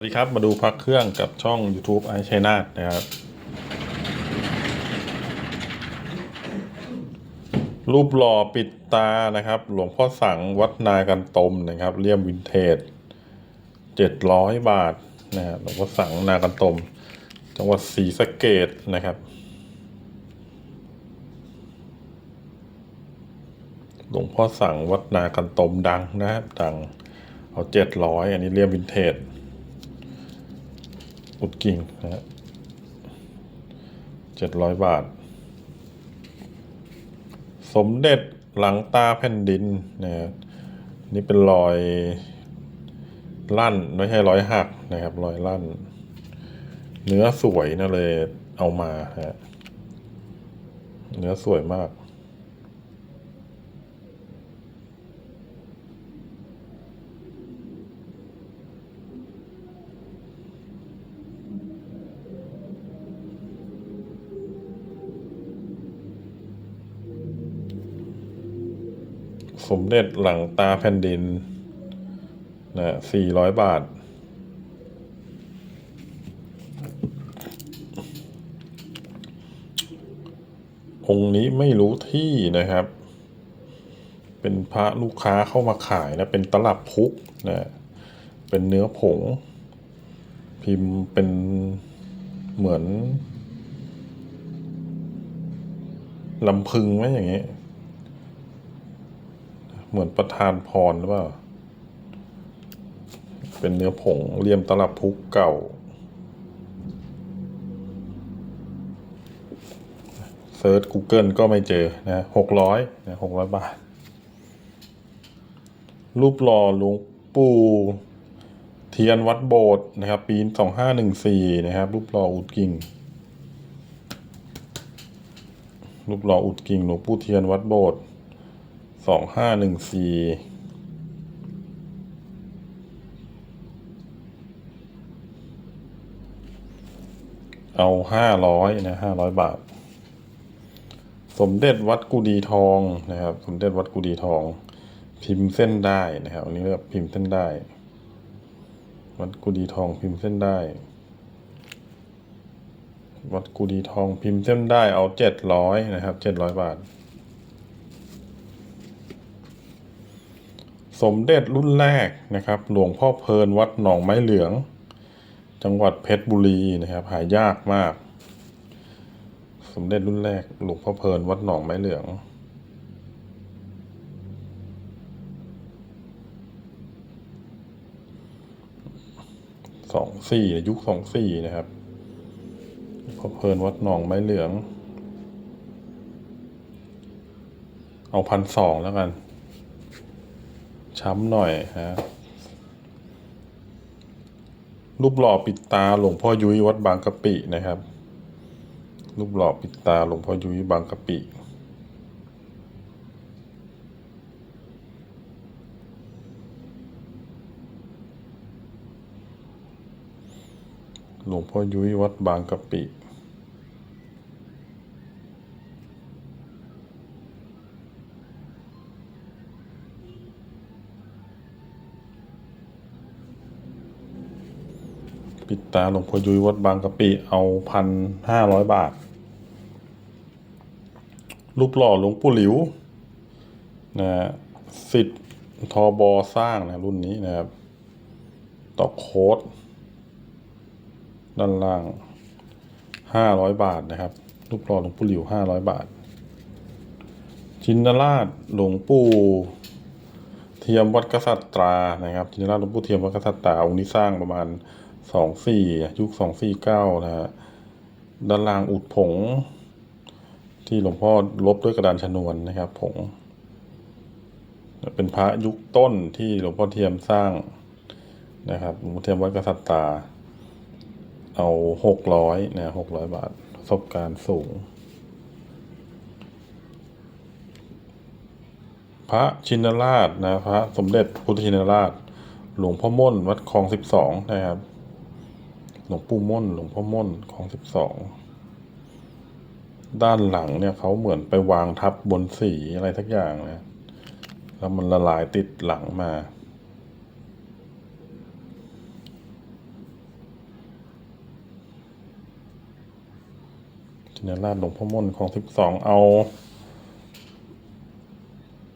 สวัสดีครับ มาดูพักเครื่องกับช่อง YouTube ไอชัยนาทนะครับ รูปหล่อปิดตานะครับ หลวงพ่อสังวัดนากันตมนะครับเลี่ยมวินเทจเจ็ดร้อยบาทนะฮะหลวงพ่อสังนากันตม จังหวัดศรีสะเกดนะครับ หลวงพ่อสั่งวัดนากันตมดังนะครับดังเอาเจ็ดร้อยอันนี้เรียมวินเทจ อุดกิ่งนะฮะเจ็ดร้อยบาท สมเด็จหลังตาแผ่นดินนะฮะนี่เป็นรอยลั่นไม่ใช่รอยหักนะครับรอยลั่น เนื้อสวยนะเลยเอามาฮะเนื้อสวยมาก สมเด็จหลังตาแผ่นดินนะสี่ร้อยบาท องค์นี้ไม่รู้ที่นะครับ เป็นพระลูกค้าเข้ามาขายนะ เป็นตลับพุกนะ เป็นเนื้อผง พิมพ์เป็นเหมือนลำพึงไหมอย่างเงี้ย เหมือนประธานพรหรือเปล่า เป็นเนื้อผงเรียมตลับพุกเก่า เซิร์ช Google ก็ไม่เจอนะหกร้อยนะหกร้อยบาท รูปหล่อหลวงปู่เทียนวัดโบสถ์นะครับ ปีสองห้าหนึ่งสี่นะครับ รูปหล่ออุดกิ่งรูปหล่ออุดกิ่งหลวงปู่เทียนวัดโบสถ์ สองห้าหนึ่งสี่เอาห้าร้อยนะห้าร้อยบาท สมเด็จวัดกุดีทองนะครับ สมเด็จวัดกุดีทอง พิมพ์เส้นได้นะครับ อันนี้เรียกพิมพ์เส้นได้ วัดกุดีทองพิมพ์เส้นได้ วัดกุดีทองพิมพ์เส้นได้เอาเจ็ดร้อยนะครับเจ็ดร้อยบาท สมเด็จรุ่นแรกนะครับ หลวงพ่อเพลินวัดหนองไม้เหลือง จังหวัดเพชรบุรีนะครับ หายากมาก สมเด็จรุ่นแรกหลวงพ่อเพลินวัดหนองไม้เหลืองสองสี่ยุคสองสี่นะครับพ่อเพลินวัดหนองไม้เหลือง เอาพันสองแล้วกัน ช้ำหน่อยฮะรูปหล่อปิดตาหลวงพ่อยุ้ยวัดบางกะปินะครับ รูปหล่อปิดตาหลวงพ่อยุ้ยบางกะปิหลวงพ่อยุ้ยวัดบางกะปิ ปิดตาหลวงพ่อยุ้ยวัดบางกะปิเอาพันห้าร้อยบาท รูปหล่อหลวงปู่หลิวนะฮะสิทธิ์ทอบอสร้างนะรุ่นนี้นะครับ ต่อโค้ด ด้านล่างห้าร้อยบาทนะครับ รูปหล่อหลวงปู่หลิวห้าร้อยบาทชินราชหลวงปู่เทียมวัดกษัตรานะครับชินราชหลวงปู่เทียมวัดกษัตราองค์นี้สร้างประมาณ สองสี่ยุคสองสี่เก้านะฮะด้านล่างอุดผง ที่หลวงพ่อลบด้วยกระดานชนวนนะครับผง เป็นพระยุคต้นที่หลวงพ่อเทียมสร้างนะครับหลวงพ่อเทียมวัดกษัตริย์ตา เอาหกร้อยนะหกร้อยบาทประสบการณ์สูง พระชินราชนะพระสมเด็จพุทธชินราช หลวงพ่อม่นวัดคลองสิบสองนะครับ หลวงปู่ม่นหลวงพ่อม่นของสิบสองด้านหลังเนี่ยเขาเหมือนไปวางทับบนสีอะไรทักอย่างนะแล้วมันละลายติดหลังมา จินราดหลวงพ่อม่นของสิบสองเอา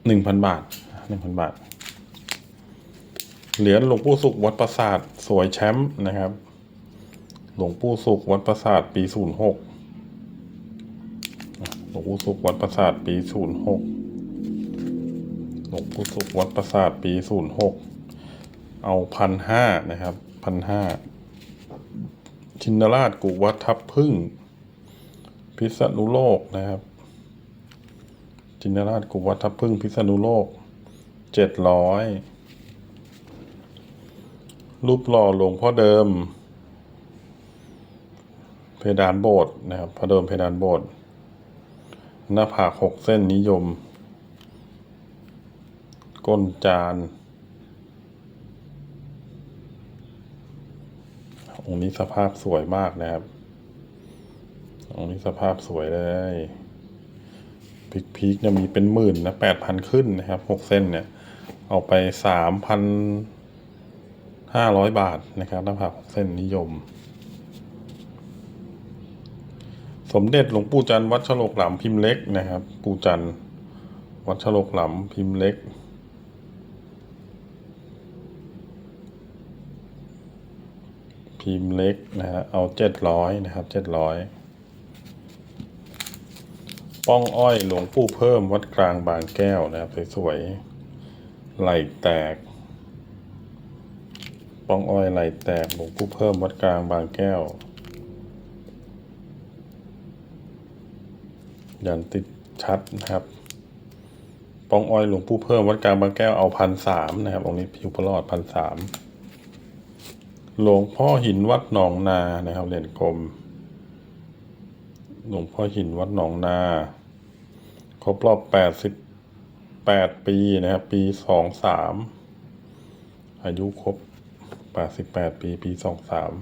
หนึ่งพันบาทหนึ่งพันบาท เหรียญหลวงปู่สุขวัดประสาท สวยแชมป์นะครับ หลวงปู่สุขวัดปราสาทปีศูนย์หกหลวงปู่สุขวัดปราสาทปีศูนย์หกหลวงปู่สุขวัดปราสาทปีศูนย์หกเอาพันห้านะครับพันห้าชินราชกุวัดทับพึ่ง พิษณุโลกนะครับจินราชกุวัดทับพึ่งพิษณุโลกเจ็ดร้อยรูปหล่อหลวงพ่อเดิม เพดานโบสถ์นะครับพระเดิมเพดานโบสถ์หน้าผากหกเส้นนิยม ก้นจาน องค์นี้สภาพสวยมากนะครับ องค์นี้สภาพสวยเลยพิกพีกเนี่ยมีเป็นหมื่นนะแปดพันขึ้นนะครับหกเส้นเนี่ย เอาไปสามพันห้าร้อยบาทนะครับหน้าผากหกเส้นนิยม สมเด็จหลวงปู่จันทร์วัดฉลกหลำพิมพ์เล็กนะครับ ปู่จันทร์วัดฉลกหลำพิมพ์เล็ก พิมพ์เล็กนะฮะเอาเจ็ดร้อยนะครับเจ็ดร้อยป้องอ้อยหลวงปู่เพิ่มวัดกลางบางแก้วนะครับสวยๆไหลแตก ป้องอ้อยไหลแตกหลวงปู่เพิ่มวัดกลางบางแก้ว ยันติดชัดนะครับป้องอ้อยหลวงปู่เพิ่มวัดกลางบางแก้วเอาพันสามนะครับองนี้ผิวประหลอดพันสามหลวงพ่อหินวัดหนองนานะครับเหรียญกลม หลวงพ่อหินวัดหนองนาครบรอบแปดสิบแปดปีนะครับปีสองสามอายุครบแปดสิบแปดปีปีสองสาม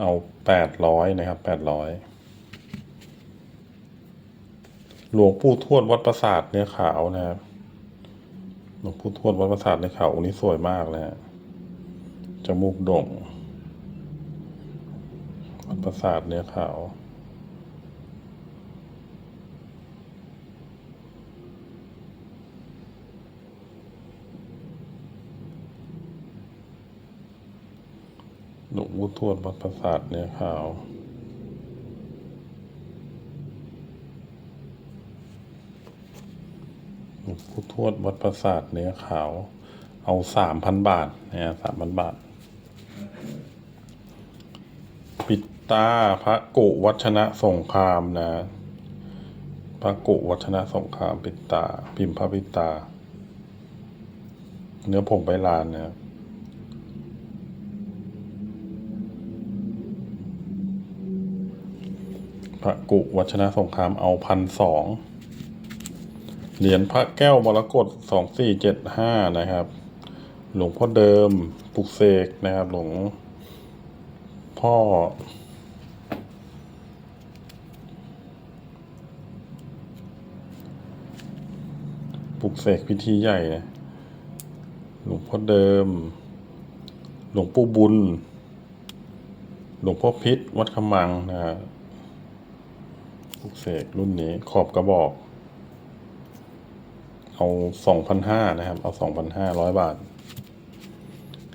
เอาแปดร้อยนะครับแปดร้อย หลวงปู่ทวดวัดปราสาทเนื้อขาวนะครับหลวงปู่ทวดวัดปราสาทเนื้อขาวองค์นี้สวยมากเลยฮะจมูกโด่งวัดประสาทเนื้อขาวหลวงปู่ทวดวัดประสาทเนื้อขาว หลวงปู่ทวดวัดประสาทเนื้อขาว เอาสามพันบาทเนะสามพันบาท ปิดตาพระกุวัชนะสงครามนะ พระกุวัชนะสงครามปิดตา พิมพ์พระปิดตา เนื้อผงใบลานนะพระกุวัชนะสงครามเอาพันสอง เหรียญพระแก้วมรกตสองสี่เจ็ดห้านะครับ หลวงพ่อเดิมปลุกเสกนะครับ หลวงพ่อปลุกเสกพิธีใหญ่นะหลวงพ่อเดิม หลวงปู่บุญ หลวงพ่อพิษวัดขมังนะฮะปลุกเสกรุ่นนี้ขอบกระบอก เอาสองพันห้านะครับ เอาสองพันห้าร้อยบาท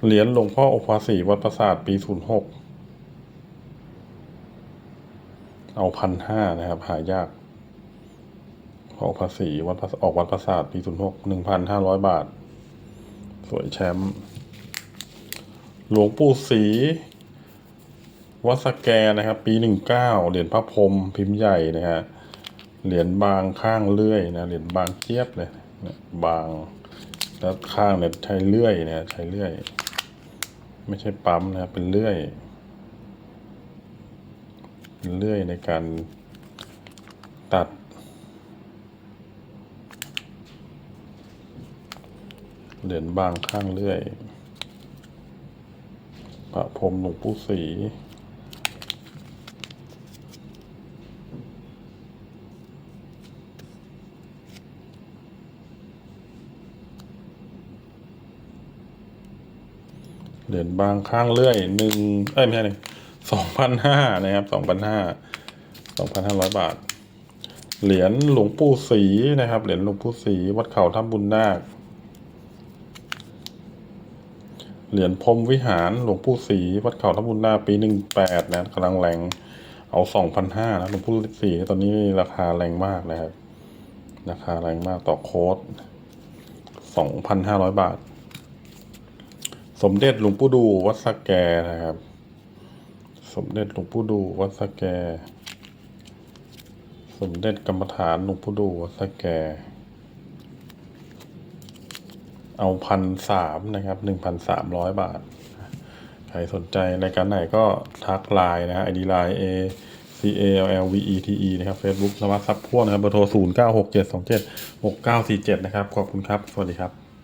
เหรียญหลวงพ่ออุปาสีวัดประสาทปีศูนย์หกเอาพันห้านะครับ หายากพ่ออุปาสีวัดประออกวัดประสาทปีศูนย์หกหนึ่งพันห้าร้อยบาท สวยแชมป์หลวงปู่ศรีวัดสแกนะครับ ปีหนึ่งเก้าเหรียญพระพรมพิมพ์ใหญ่นะฮะเหรียญบางข้างเลื่อยนะเหรียญบางเจี๊ยบเลย บางแล้วข้างเนี่ยใช้เลื่อยเนี่ยใช้เลื่อย ไม่ใช่ปั๊มนะเป็นเลื่อยเป็นเลื่อยในการตัดเหรียญบางข้างเลื่อยพระพรมหลวงปู่ศรี เหรียญบางข้างเลื่อยหนึ่งเอ้ยไม่ใช่หนึ่งสองพันห้านะครับสองพันห้าสองพันห้าร้อยบาท เหรียญหลวงปู่ศรีนะครับ เหรียญหลวงปู่ศรีวัดเขาถ้ำบุญนาคเหรียญพรมวิหารหลวงปู่ศรีวัดเขาถ้ำบุญนาคปีหนึ่งแปดนะกำลังแรงเอาสองพันห้านะหลวงปู่ศรีตอนนี้ราคาแรงมากนะครับ ราคาแรงมากต่อโค้ดสองพันห้าร้อยบาท สมเด็จหลวงปู่ดูวัดสะแกนะครับ สมเด็จหลวงปู่ดูวัดสะแก สมเด็จกรรมฐานหลวงปู่ดูวัดสะแก เอาพันสามนะครับหนึ่งพันสามร้อยบาท ใครสนใจรายการไหนก็ทักไลน์นะฮะ ID ไลน์ A C A L L V E T E นะครับ Facebook สมัครซับพ่วงนะครับเบอร์โทร 0 9 6 7 2 7 6 9 4 7 นะครับ ขอบคุณครับ สวัสดีครับ